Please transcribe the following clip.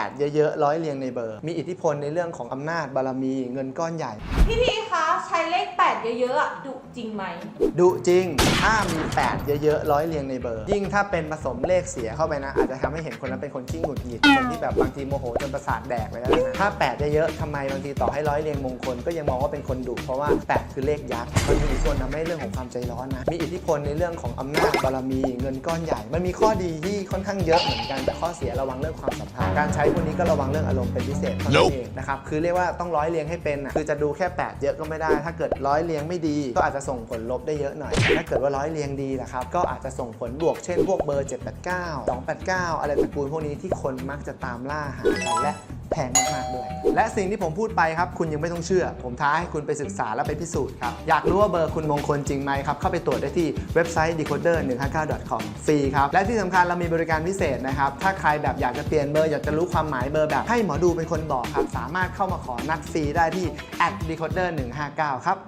8 เยอะๆร้อยเรียงในเบอร์ มีอิทธิพลในเรื่องของอำนาจบารมีเงินก้อนใหญ่ พี่พีคะใช้เลข 8 เยอะๆอะดุจริงไหม ดุจริง ถ้ามี 8 เยอะๆร้อยเรียงในเบอร์ ยิ่งถ้าเป็นผสมเลขเสียเข้าไปนะ อาจจะทำให้เห็นคนนั้นเป็นคนขี้หงุดหงิด คนที่แบบบางทีโมโหจนประสาทแดกไปแล้วนะถ้า 8 เยอะๆทำไมบางทีต่อให้ร้อยเรียงมงคลก็ยังมองว่าเป็นคนดุเพราะว่า 8 คือเลขยักษ์มันมีอิทธิพลทำให้เรื่องของความใจร้อนนะมีอิทธิพลในเรื่องของอำนาจบารมีเงินก้อนใหญ่ มันมีข้อดีที่ค่อนข้างเยอะเหมือนกันแต่ข้อเสียระวังเรื่องความสัมพันธ์การใช้พวกนี้ก็ระวังเรื่องอารมณ์เป็นพิเศษเท่านั้นเองนะครับคือเรียกว่าต้องร้อยเรียงให้เป็นอะคือจะดูแค่8เยอะก็ไม่ได้ ถ้าเกิดร้อยเรียงไม่ดี ก็อาจจะส่งผลลบได้เยอะหน่อยถ้าเกิดว่าร้อยเรียงดีนะครับก็อาจจะส่งผลบวกเช่นพวกเบอร์ 789 289 อะไรตระกูลพวกนี้ที่คนมักจะตามล่าหากันและ แพงมากๆด้วย และสิ่งที่ผมพูดไปครับ คุณยังไม่ต้องเชื่อ ผมท้าให้คุณไปศึกษาและไปพิสูจน์ครับ อยากรู้ว่าเบอร์คุณมงคลจริงไหมครับ เข้าไปตรวจได้ที่เว็บไซต์ decoder 159 com ฟรีครับ และที่สำคัญเรามีบริการพิเศษนะครับ ถ้าใครแบบอยากจะเปลี่ยนเบอร์อยากจะรู้ความหมายเบอร์แบบให้หมอดูเป็นคนบอกครับ สามารถเข้ามาขอนัดฟรีได้ที่ decoder 159 ครับ